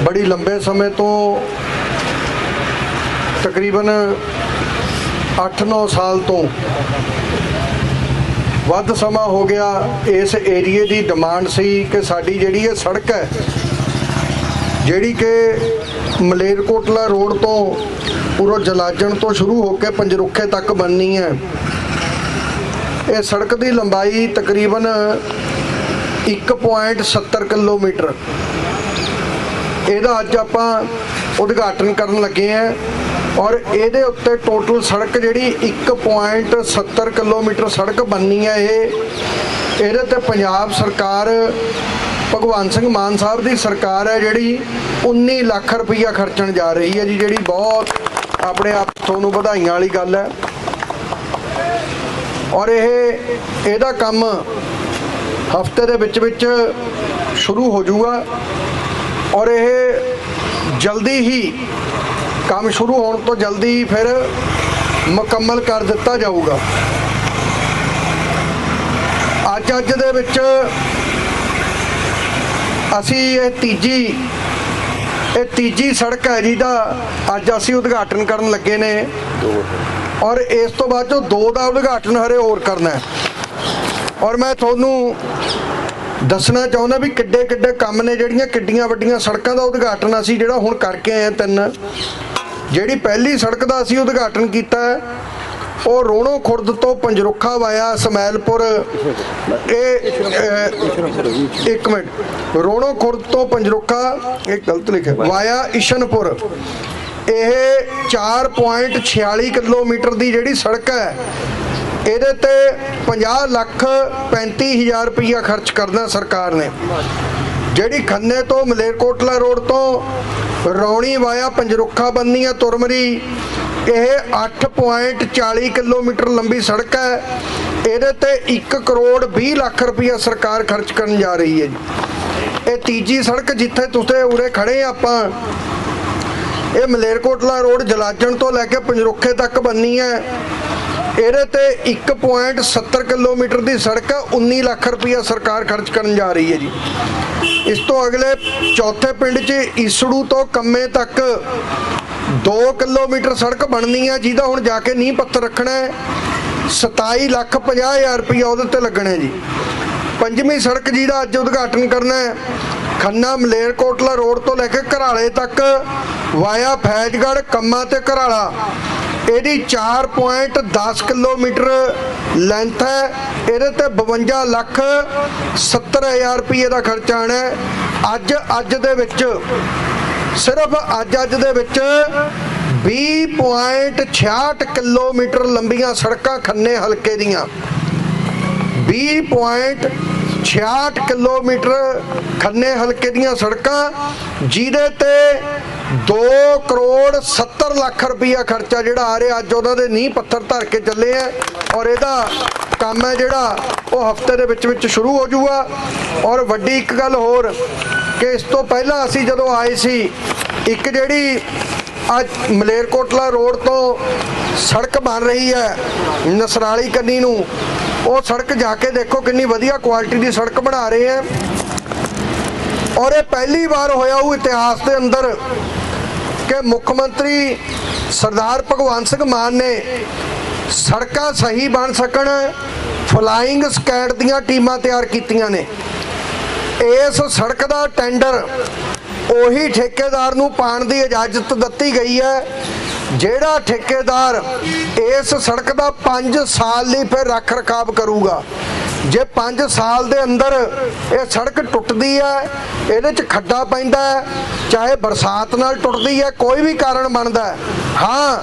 ਬੜੀ ਲੰਬੇ ਸਮੇਂ ਤੋਂ ਤਕਰੀਬਨ 8-9 ਸਾਲ ਤੋਂ ਵੱਧ ਸਮਾਂ ਹੋ ਗਿਆ। ਇਸ ਏਰੀਏ ਦੀ ਡਿਮਾਂਡ ਸੀ ਕਿ ਸਾਡੀ ਜਿਹੜੀ ਇਹ ਸੜਕ ਹੈ, ਜਿਹੜੀ ਕਿ ਮਲੇਰਕੋਟਲਾ ਰੋਡ ਤੋਂ ਪੂਰੋ ਜਲਾਜਣ ਤੋਂ ਸ਼ੁਰੂ ਹੋ ਕੇ ਪੰਜਰੁੱਖੇ ਤੱਕ ਬਣਨੀ ਹੈ। ਇਹ ਸੜਕ ਦੀ ਲੰਬਾਈ ਤਕਰੀਬਨ 1.70 ਕਿਲੋਮੀਟਰ ਇਹਦਾ ਅੱਜ ਆਪਾਂ ਉਦਘਾਟਨ ਕਰਨ ਲੱਗੇ ਆਂ ਔਰ ਇਹਦੇ ਉੱਤੇ ਟੋਟਲ ਸੜਕ ਜਿਹੜੀ 1.70 ਕਿਲੋਮੀਟਰ ਸੜਕ ਬਣਨੀ ਹੈ ਇਹ। ਇਹਦੇ ਤੇ ਪੰਜਾਬ ਸਰਕਾਰ, ਭਗਵੰਤ ਸਿੰਘ ਮਾਨ ਸਾਹਿਬ ਦੀ ਸਰਕਾਰ ਹੈ ਜਿਹੜੀ 19 ਲੱਖ ਰੁਪਈਆ ਖਰਚਣ ਜਾ ਰਹੀ ਹੈ ਜੀ, ਜਿਹੜੀ ਬਹੁਤ ਆਪਣੇ ਆਪ ਤੁਹਾਨੂੰ ਵਧਾਈਆਂ ਵਾਲੀ ਗੱਲ ਹੈ। ਔਰ ਇਹ, ਇਹਦਾ ਕੰਮ ਹਫ਼ਤੇ ਦੇ ਵਿੱਚ ਵਿੱਚ ਸ਼ੁਰੂ ਹੋ ਜਾਊਗਾ। ਔਰ ਇਹ ਜਲਦੀ ਹੀ ਕੰਮ ਸ਼ੁਰੂ ਹੋਣ ਤੋਂ ਜਲਦੀ ਹੀ ਫਿਰ ਮੁਕੰਮਲ ਕਰ ਦਿੱਤਾ ਜਾਊਗਾ। ਅੱਜ ਅੱਜ ਦੇ ਵਿੱਚ ਅਸੀਂ ਇਹ ਤੀਜੀ ਇਹ ਤੀਜੀ ਸੜਕ ਹੈ ਜਿਹਦਾ ਅੱਜ ਅਸੀਂ ਉਦਘਾਟਨ ਕਰਨ ਲੱਗੇ ਨੇ। ਔਰ ਇਸ ਤੋਂ ਬਾਅਦ ਜੋ ਦੋ ਦਾ ਉਦਘਾਟਨ ਹਰੇ ਹੋਰ ਕਰਨਾ ਹੈ। ਔਰ ਮੈਂ ਤੁਹਾਨੂੰ ਦੱਸਣਾ ਚਾਹੁੰਦਾ ਵੀ ਕਿੱਡੇ ਕਿੱਡੇ ਕੰਮ ਨੇ ਜਿਹੜੀਆਂ ਕਿੱਡੀਆਂ ਵੱਡੀਆਂ ਸੜਕਾਂ ਦਾ ਉਦਘਾਟਨ ਅਸੀਂ ਜਿਹੜਾ ਹੁਣ ਕਰਕੇ ਆਏ ਹਾਂ ਤਿੰਨ। ਜਿਹੜੀ ਪਹਿਲੀ ਸੜਕ ਦਾ ਅਸੀਂ ਉਦਘਾਟਨ ਕੀਤਾ ਉਹ ਰੋਣੋ ਖੁਰਦ ਤੋਂ ਪੰਜਰੁੱਖਾ ਵਾਇਆ ਸਮੈਲਪੁਰ ਇਹ ਇੱਕ ਮਿੰਟ। ਰੋਣੋ ਖੁਰਦ ਤੋਂ ਪੰਜਰੁੱਖਾ, ਇਹ ਗਲਤ ਲਿਖਿਆ, ਵਾਇਆ ਇਸ਼ਨਪੁਰ। ਇਹ 4.46 ਕਿਲੋਮੀਟਰ ਦੀ ਜਿਹੜੀ ਸੜਕ ਹੈ ਇਹਦੇ ਤੇ 50 ਲੱਖ 35 ਹਜ਼ਾਰ ਰੁਪਈਆ ਖਰਚ ਕਰਨਾ ਸਰਕਾਰ ਨੇ। ਜਿਹੜੀ ਖੰਨੇ ਤੋਂ ਮਲੇਰਕੋਟਲਾ ਰੋਡ ਤੋਂ ਰੌਣੀ ਵਾਇਆ ਪੰਜਰੁੱਖਾ ਬੰਨੀ ਹੈ ਤੁਰਮਰੀ ਇਹ 8.40 ਕਿਲੋਮੀਟਰ ਲੰਬੀ ਸੜਕ ਹੈ। ਇਹਦੇ ਤੇ 1 ਕਰੋੜ 20 ਲੱਖ ਰੁਪਈਆ ਸਰਕਾਰ ਖਰਚ ਕਰਨ ਜਾ ਰਹੀ ਹੈ ਜੀ। ਇਹ ਤੀਜੀ ਸੜਕ ਜਿੱਥੇ ਤੁਸੀਂ ਉਰੇ ਖੜੇ ਆਪਾਂ, ਇਹ ਮਲੇਰਕੋਟਲਾ ਰੋਡ ਜਲਾਜਣ ਤੋਂ ਲੈ ਕੇ ਪੰਜਰੁੱਖੇ ਤੱਕ ਬੰਨੀ ਹੈ। ਇਹਦੇ ਤੇ 1.70 ਕਿਲੋਮੀਟਰ ਦੀ ਸੜਕ ਹੈ 19 ਲੱਖ ਰੁਪਈਆ ਸਰਕਾਰ ਖਰਚ ਕਰਨ ਜਾ ਰਹੀ ਹੈ ਜੀ। ਇਸ ਤੋਂ ਅਗਲੇ ਚੌਥੇ ਪਿੰਡ 'ਚ ਈਸੜੂ ਤੋਂ ਕੰਮੇ ਤੱਕ 2 ਕਿਲੋਮੀਟਰ ਸੜਕ ਬਣਨੀ ਹੈ ਜਿਹਦਾ ਹੁਣ ਜਾ ਕੇ ਨੀਂਹ ਪੱਥਰ ਰੱਖਣਾ ਹੈ। 27 ਲੱਖ 50 ਹਜ਼ਾਰ ਰੁਪਈਆ ਉਹਦੇ ਤੇ ਲੱਗਣਾ ਹੈ ਜੀ। ਪੰਜਵੀਂ ਸੜਕ ਜਿਹਦਾ ਅੱਜ ਉਦਘਾਟਨ ਕਰਨਾ ਹੈ, ਖੰਨਾ ਮਲੇਰਕੋਟਲਾ ਰੋਡ ਤੋਂ ਲੈ ਕੇ ਘਰਾਲੇ ਤੱਕ, ਵਾਇਆ ਫੈਜ਼ਗੜ੍ਹ, ਕੰਮਾ ਤੇ ਘਰਾਲਾ। ਇਹਦੀ 4.10 ਕਿਲੋਮੀਟਰ ਲੈਂਥ ਹੈ। ਇਹਦੇ ਤੇ 52 ਲੱਖ 70 ਹਜ਼ਾਰ ਰੁਪਏ ਦਾ ਖਰਚਾ ਆਣਾ ਅੱਜ ਅੱਜ ਦੇ ਵਿੱਚ, ਸਿਰਫ ਅੱਜ ਅੱਜ ਦੇ ਵਿੱਚ 20.66 ਕਿਲੋਮੀਟਰ ਲੰਬੀਆਂ ਸੜਕਾਂ ਖੰਨੇ ਹਲਕੇ ਦੀਆਂ। 20.66 ਕਿਲੋਮੀਟਰ ਖੰਨੇ ਹਲਕੇ ਦੀਆਂ ਸੜਕਾਂ, ਜਿਹਦੇ ਤੇ 2 ਕਰੋੜ 70 ਲੱਖ ਰੁਪਈਆ ਖਰਚਾ ਜਿਹੜਾ ਆ ਰਿਹਾ, ਅੱਜ ਉਹਨਾਂ ਦੇ ਨੀਂਹ ਪੱਥਰ ਧਰ ਕੇ ਚੱਲੇ ਆ ਔਰ ਇਹਦਾ ਕੰਮ ਹੈ ਜਿਹੜਾ ਉਹ ਹਫ਼ਤੇ ਦੇ ਵਿੱਚ ਵਿੱਚ ਸ਼ੁਰੂ ਹੋ ਜਾਊਗਾ। ਔਰ ਵੱਡੀ ਇੱਕ ਗੱਲ ਹੋਰ ਕਿ ਇਸ ਤੋਂ ਪਹਿਲਾਂ ਅਸੀਂ ਜਦੋਂ ਆਏ ਸੀ, ਇੱਕ ਜਿਹੜੀ ਅੱਜ ਮਲੇਰਕੋਟਲਾ ਰੋਡ ਤੋਂ ਸੜਕ ਬਣ ਰਹੀ ਹੈ, ਨਸਰਾਲੀ ਕੰਨੀ ਨੂੰ, ਉਹ ਸੜਕ ਜਾ ਕੇ ਦੇਖੋ ਕਿੰਨੀ ਵਧੀਆ ਕੁਆਲਿਟੀ ਦੀ ਸੜਕ ਬਣਾ ਰਹੇ ਹੈ। ਔਰ ਇਹ ਪਹਿਲੀ ਵਾਰ ਹੋਇਆ ਉਹ ਇਤਿਹਾਸ ਦੇ ਅੰਦਰ ਕਿ ਮੁੱਖ ਮੰਤਰੀ ਸਰਦਾਰ ਭਗਵੰਤ ਸਿੰਘ ਮਾਨ ਨੇ ਸੜਕਾਂ ਸਹੀ ਬਣ ਸਕਣ ਫਲਾਈਂਗ ਸਕੈਡ ਦੀਆਂ ਟੀਮਾਂ ਤਿਆਰ ਕੀਤੀਆਂ ਨੇ। ਇਸ ਸੜਕ ਦਾ ਟੈਂਡਰ ਉਹੀ ਠੇਕੇਦਾਰ ਨੂੰ ਪਾਣ ਦੀ ਇਜਾਜ਼ਤ ਦਿੱਤੀ ਗਈ ਹੈ, ਜਿਹੜਾ ਠੇਕੇਦਾਰ ਇਸ ਸੜਕ ਦਾ 5 ਸਾਲ ਲਈ ਫਿਰ ਰੱਖ ਰਖਾਵ ਕਰੂਗਾ। ਜੇ 5 ਸਾਲ ਦੇ ਅੰਦਰ ਇਹ ਸੜਕ ਟੁੱਟਦੀ ਹੈ, ਇਹਦੇ 'ਚ ਖੱਡਾ ਪੈਂਦਾ ਹੈ, ਚਾਹੇ ਬਰਸਾਤ ਨਾਲ ਟੁੱਟਦੀ ਹੈ, ਕੋਈ ਵੀ ਕਾਰਨ ਬਣਦਾ ਹਾਂ।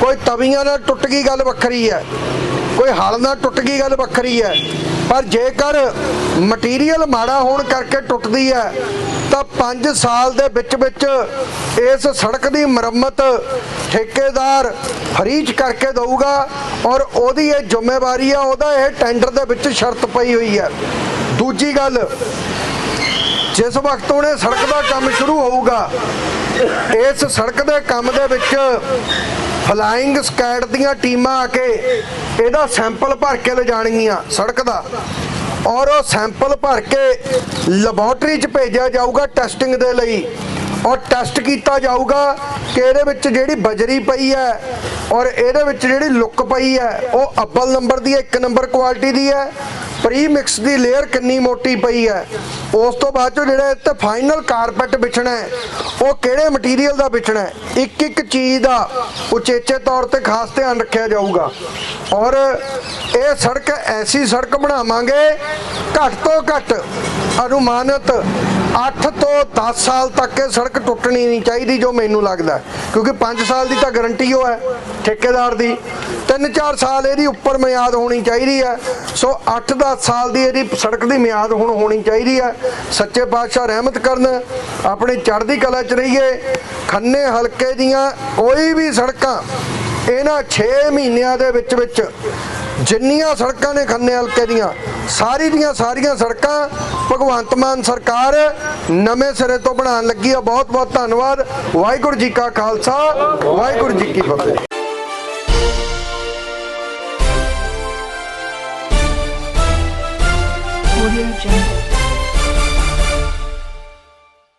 ਕੋਈ ਤਵੀਆਂ ਨਾਲ ਟੁੱਟ ਗਈ ਗੱਲ ਵੱਖਰੀ ਹੈ, ਕੋਈ ਹਲ ਨਾਲ ਟੁੱਟ ਗਈ ਗੱਲ ਵੱਖਰੀ ਹੈ, ਪਰ ਜੇਕਰ ਮਟੀਰੀਅਲ ਮਾੜਾ ਹੋਣ ਕਰਕੇ ਟੁੱਟਦੀ ਹੈ ਤਾਂ 5 ਸਾਲ ਦੇ ਵਿੱਚ ਵਿੱਚ ਇਸ ਸੜਕ ਦੀ ਮੁਰੰਮਤ ਠੇਕੇਦਾਰ ਫਰੀਜ ਕਰਕੇ ਦਊਗਾ ਔਰ ਉਹਦੀ ਇਹ ਜ਼ਿੰਮੇਵਾਰੀ ਆ, ਉਹਦਾ ਇਹ ਟੈਂਡਰ ਦੇ ਵਿੱਚ ਸ਼ਰਤ ਪਈ ਹੋਈ ਹੈ ਦੂਜੀ ਗੱਲ, ਜਿਸ ਵਕਤ ਉਹਨੇ ਸੜਕ ਦਾ ਕੰਮ ਸ਼ੁਰੂ ਹੋਊਗਾ, ਇਸ ਸੜਕ ਦੇ ਕੰਮ ਦੇ ਵਿੱਚ ਫਲਾਈਂਗ ਸਕੈਡ ਦੀਆਂ ਟੀਮਾਂ ਆ ਕੇ ਇਹਦਾ ਸੈਂਪਲ ਭਰ ਕੇ ਲਿਜਾਣਗੀਆਂ ਸੜਕ ਦਾ। ਔਰ ਉਹ ਸੈਂਪਲ ਭਰ ਕੇ ਲੈਬੋਰਟਰੀ 'ਚ ਭੇਜਿਆ ਜਾਊਗਾ ਟੈਸਟਿੰਗ ਦੇ ਲਈ। ਔਰ ਟੈਸਟ ਕੀਤਾ ਜਾਊਗਾ ਕਿ ਇਹਦੇ ਵਿੱਚ ਜਿਹੜੀ ਬਜਰੀ ਪਈ ਹੈ ਔਰ ਇਹਦੇ ਵਿੱਚ ਜਿਹੜੀ ਲੁੱਕ ਪਈ ਹੈ, ਉਹ ਅੱਬਲ ਨੰਬਰ ਦੀ ਹੈ, ਇੱਕ ਨੰਬਰ ਕੁਆਲਿਟੀ ਦੀ ਹੈ। ਪ੍ਰੀ ਮਿਕਸ ਦੀ ਲੇਅਰ ਕਿੰਨੀ ਮੋਟੀ ਪਈ ਹੈ। ਉਸ ਤੋਂ ਬਾਅਦ ਚੋਂ ਜਿਹੜਾ ਇੱਥੇ ਫਾਈਨਲ ਕਾਰਪੈਟ ਵਿਛਣਾ ਹੈ, ਉਹ ਕਿਹੜੇ ਮਟੀਰੀਅਲ ਦਾ ਵਿਛਣਾ ਹੈ? ਇੱਕ ਇੱਕ ਚੀਜ਼ ਦਾ ਉਚੇਚੇ ਤੌਰ ਤੇ ਖਾਸ ਧਿਆਨ ਰੱਖਿਆ ਜਾਊਗਾ। ਔਰ ਇਹ ਸੜਕ ਐਸੀ ਸੜਕ ਬਣਾਵਾਂਗੇ, ਘੱਟ ਤੋਂ ਘੱਟ ਅਨੁਮਾਨਿਤ 8 ਤੋਂ 10 ਸਾਲ ਤੱਕ ਇਹ ਸੜਕ ਟੁੱਟਣੀ ਨਹੀਂ ਚਾਹੀਦੀ ਜੋ ਮੈਨੂੰ ਲੱਗਦਾ ਕਿਉਂਕਿ 5 ਸਾਲ ਦੀ ਤਾਂ ਗਾਰੰਟੀ ਉਹ ਹੈ, ਠੇਕੇਦਾਰ ਦੀ। 3-4 ਸਾਲ ਇਹਦੀ ਉੱਪਰ ਮਿਆਦ ਹੋਣੀ ਚਾਹੀਦੀ ਹੈ। ਸੋ 8-10 ਸਾਲ ਦੀ ਇਹਦੀ ਸੜਕ ਦੀ ਮਿਆਦ ਹੁਣ ਹੋਣੀ ਚਾਹੀਦੀ ਹੈ। ਸੱਚੇ ਪਾਤਸ਼ਾਹ ਰਹਿਮਤ ਕਰਨ, ਆਪਣੇ ਚੜ੍ਹਦੀ ਕਲਾ 'ਚ ਰਹੀਏ, ਖੰਨੇ ਹਲਕੇ ਦੀਆਂ ਕੋਈ ਵੀ ਸੜਕਾਂ ਇਹਨਾਂ 6 ਮਹੀਨਿਆਂ ਦੇ ਵਿੱਚ ਵਿੱਚ ਜਿੰਨੀਆਂ ਸੜਕਾਂ ਨੇ ਖੰਨੇ ਹਲਕੇ ਦੀਆਂ, ਸਾਰੀ ਦੀਆਂ ਸਾਰੀਆਂ ਸੜਕਾਂ ਭਗਵੰਤ ਮਾਨ ਸਰਕਾਰ ਨਵੇਂ ਸਿਰੇ ਤੋਂ ਬਣਾਉਣ ਲੱਗੀ ਆ। ਬਹੁਤ ਬਹੁਤ ਧੰਨਵਾਦ। ਵਾਹਿਗੁਰੂ ਜੀ ਕਾ ਖਾਲਸਾ, ਵਾਹਿਗੁਰੂ ਜੀ ਕੀ ਫਤਿਹ। Audio Jungle.